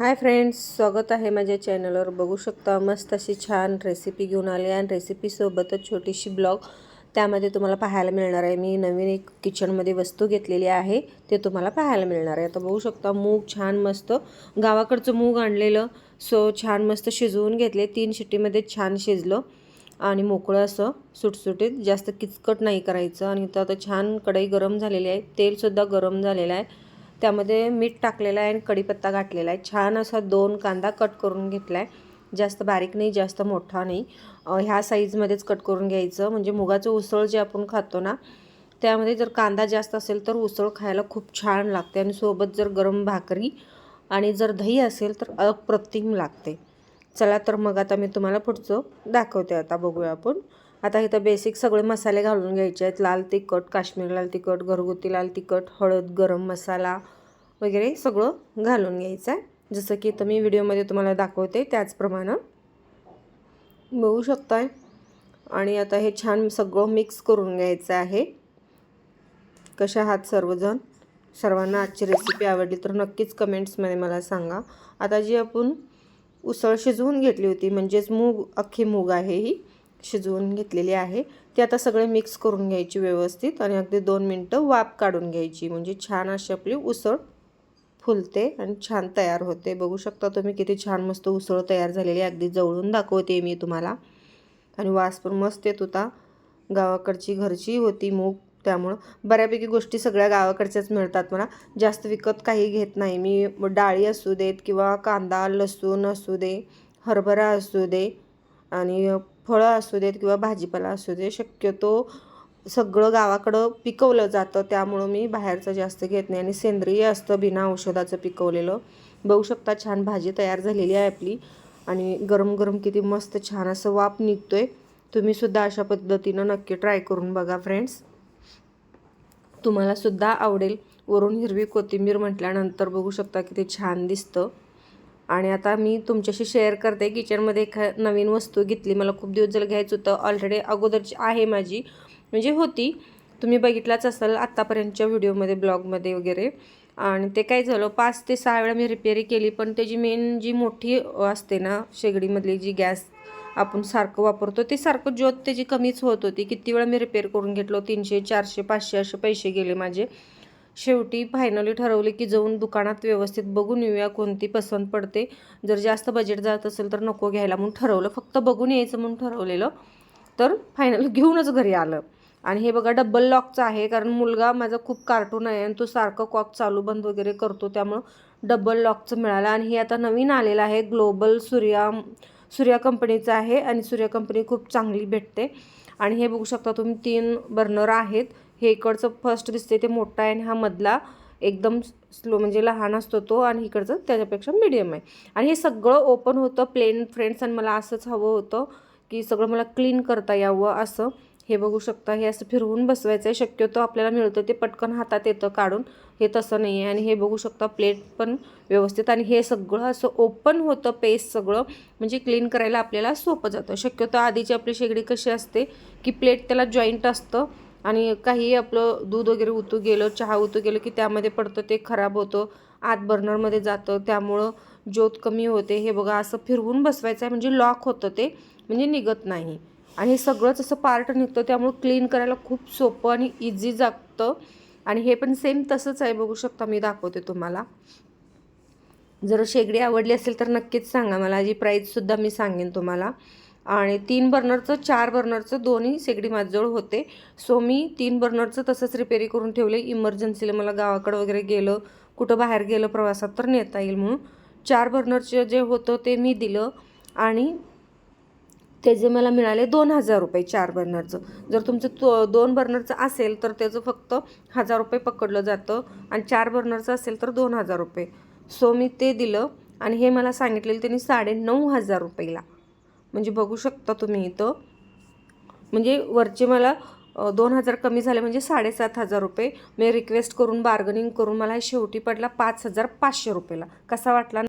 Hi friends स्वागत आहे माझ्या चॅनलवर. बघू शकता मस्त अशी छान रेसिपी घेऊन आली आणि रेसिपीसोबतच छोटीशी ब्लॉग त्यामध्ये तुम्हाला पाहायला मिळणार आहे. मी नवीन एक किचनमध्ये वस्तू घेतलेली आहे. ते तुम्हाला पाहायला मिळणार आहे. आता बघू शकता मूग छान मस्त गावाकडचं मूग आणलेलं. सो छान मस्त शिजवून घेतले. तीन शिट्टीमध्ये छान शिजलं. आणि मोकळं असं सुटसुटीत जास्त किचकट नाही करायचं. आणि इथं आता छान कढई गरम झालेली आहे. तेलसुद्धा गरम झालेलं आहे. त्यामध्ये मीठ टाकलेलं आहे आणि कढीपत्ता घातलेला आहे. छान असा दोन कांदा कट करून घेतला आहे जास्त बारीक नाही जास्त मोठा नाही. ह्या साईजमध्येच कट करून घ्यायचं. म्हणजे मुगाचं उसळ जे आपण खातो ना त्यामध्ये जर कांदा जास्त असेल तर उसळ खायला खूप छान लागते आणि सोबत जर गरम भाकरी आणि जर दही असेल तर अप्रतिम लागते. चला तर मग आता मी तुम्हाला पुढचं दाखवते. आता बघूया आपण. आता इथं बेसिक सगळे मसाले घालून घ्यायचे आहेत. लाल तिखट काश्मीर लाल तिखट घरगुती लाल तिखट हळद गरम मसाला वगैरे सगळं घालून घ्यायचं आहे. जसं की इथं मी व्हिडिओमध्ये तुम्हाला दाखवते त्याचप्रमाणे. बघू शकताय. आणि आता हे छान सगळं मिक्स करून घ्यायचं आहे. कशा आहात सर्वजण? सर्वांना आजची रेसिपी आवडली तर नक्कीच कमेंट्समध्ये मला सांगा. आता जी आपण उसळ शिजवून घेतली होती म्हणजेच मूग अख्खी मूग आहे ही शिजवून घेतलेली आहे. ती आता सगळे मिक्स करून घ्यायची व्यवस्थित आणि अगदी दोन मिनटं वाफ काढून घ्यायची. म्हणजे छान अशी आपली उसळ फुलते आणि छान तयार होते. बघू शकता तुम्ही किती छान मस्त उसळ तयार झालेली अगदी जवळून दाखवते मी तुम्हाला. आणि वास पण मस्त येत होता. गावाकडची घरची होती मूग त्यामुळं बऱ्यापैकी गोष्टी सगळ्या गावाकडच्याच मिळतात मला जास्त विकत काही घेत नाही. मी डाळी असू देत किंवा कांदा लसूण असू दे हरभरा असू दे आणि फळं असू देत किंवा भाजीपाला असू दे शक्यतो सगळं गावाकडं पिकवलं जातं. त्यामुळं मी बाहेरचं जास्त घेत नाही आणि सेंद्रिय असतं बिना औषधाचं पिकवलेलं. बघू शकता छान भाजी तयार झालेली आहे आपली आणि गरम गरम किती मस्त छान असं वाप निघतो आहे तुम्हीसुद्धा अशा पद्धतीनं नक्की ट्राय करून बघा फ्रेंड्स. तुम्हालासुद्धा आवडेल. वरून हिरवी कोथिंबीर म्हटल्यानंतर बघू शकता किती छान दिसतं. आणि आता मी तुमच्याशी शेअर करते. किचनमध्ये एखा नवीन वस्तू घेतली. मला खूप दिवस जर घ्यायचं होतं. ऑलरेडी अगोदरची आहे माझी. म्हणजे होती. तुम्ही बघितलाच असाल आत्तापर्यंतच्या व्हिडिओमध्ये ब्लॉगमध्ये वगैरे. आणि ते काय झालं पाच ते सहा वेळा मी रिपेअरी केली पण त्याची मेन जी मोठी असते ना शेगडीमधली जी गॅस आपण सारखं वापरतो ते सारखं ज्योत त्याची कमीच होत होती. किती वेळा मी रिपेअर करून घेतलो? तीनशे चारशे पाचशे असे पैसे गेले माझे. शेवटी फायनली ठरवले की जाऊन दुकानात व्यवस्थित बघून येऊया कोणती पसंत पडते. जर जास्त बजेट जात असेल तर नको घ्यायला म्हणून ठरवलं. फक्त बघून यायचं म्हणून ठरवलेलं. तर फायनल घेऊनच घरी आलं. आणि हे बघा डबल लॉकचं आहे. कारण मुलगा माझा खूप कार्टून आहे आणि तो सारखं कॉक चालू बंद वगैरे करतो. त्यामुळं डबल लॉकचं मिळालं. आणि हे आता नवीन आलेलं आहे. ग्लोबल सूर्या सूर्या कंपनीचं आहे. आणि सूर्या कंपनी खूप चांगली भेटते. आणि हे बघू शकता तुम्ही तीन बर्नर आहेत. हे इकडचं फर्स्ट दिसते ते मोठा आहे आणि हा मधला एकदम स्लो म्हणजे लहान असतो तो आणि इकडचं त्याच्यापेक्षा मिडियम आहे. आणि हे सगळं ओपन होतं प्लेन फ्रेंड्स आणि मला असंच हवं होतं की सगळं मला क्लीन करता यावं असं. हे बघू शकता हे असं फिरवून बसवायचं आहे शक्यतो आपल्याला मिळतं ते पटकन हातात येतं काढून. हे तसं नाही आहे आणि हे बघू शकता प्लेट पण व्यवस्थित आणि हे सगळं असं ओपन होतं पेस्ट सगळं. म्हणजे क्लीन करायला आपल्याला सोपं जातं. शक्यतो आधीची आपली शेगडी कशी असते की प्लेट त्याला जॉईंट असतं. आणि काही आपलं दूध वगैरे उतू गेलं चहा उतू गेलं की त्यामध्ये पडतं ते खराब होतं आत बर्नरमध्ये जातं. त्यामुळं ज्योत कमी होते. हे बघा असं फिरवून बसवायचं आहे म्हणजे लॉक होतं ते म्हणजे निघत नाही. आणि हे सगळंच असं पार्ट निघतं त्यामुळं क्लीन करायला खूप सोपं आणि इझी जागतं आणि हे पण सेम तसंच आहे बघू शकता मी दाखवते तुम्हाला. जर शेगडी आवडली असेल तर नक्कीच सांगा मला जी प्राईजसुद्धा मी सांगेन तुम्हाला. आणि तीन बर्नरचं चार बर्नरचं दोन्ही शेगडी माझजवळ होते. सो मी तीन बर्नरचं तसंच रिपेरी करून ठेवले. इमर्जन्सीला मला गावाकडं वगैरे गेलं. कुठं बाहेर गेलं प्रवासात तर नेता येईल म्हणून. चार बर्नरचं जे होतं ते मी दिलं. आणि ते जे मला मिळाले दोन हजार रुपये चार बर्नरचं. जर तुमचं तो दोन बर्नरचं असेल तर त्याचं फक्त हजार रुपये पकडलं जातं. आणि चार बर्नरचं असेल तर दोन हजार रुपये. सो मी ते दिलं. आणि हे मला सांगितलेलं त्यांनी साडे नऊ हजार रुपयेला. म्हणजे बघू शकता तुम्ही इथं. म्हणजे वरचे मला दोन हजार कमी झाले म्हणजे साडेसात हजार रुपये. मी रिक्वेस्ट करून बार्गनिंग करून मला शेवटी पडला पाच हजार पाचशे रुपयेला. कसा वाटला?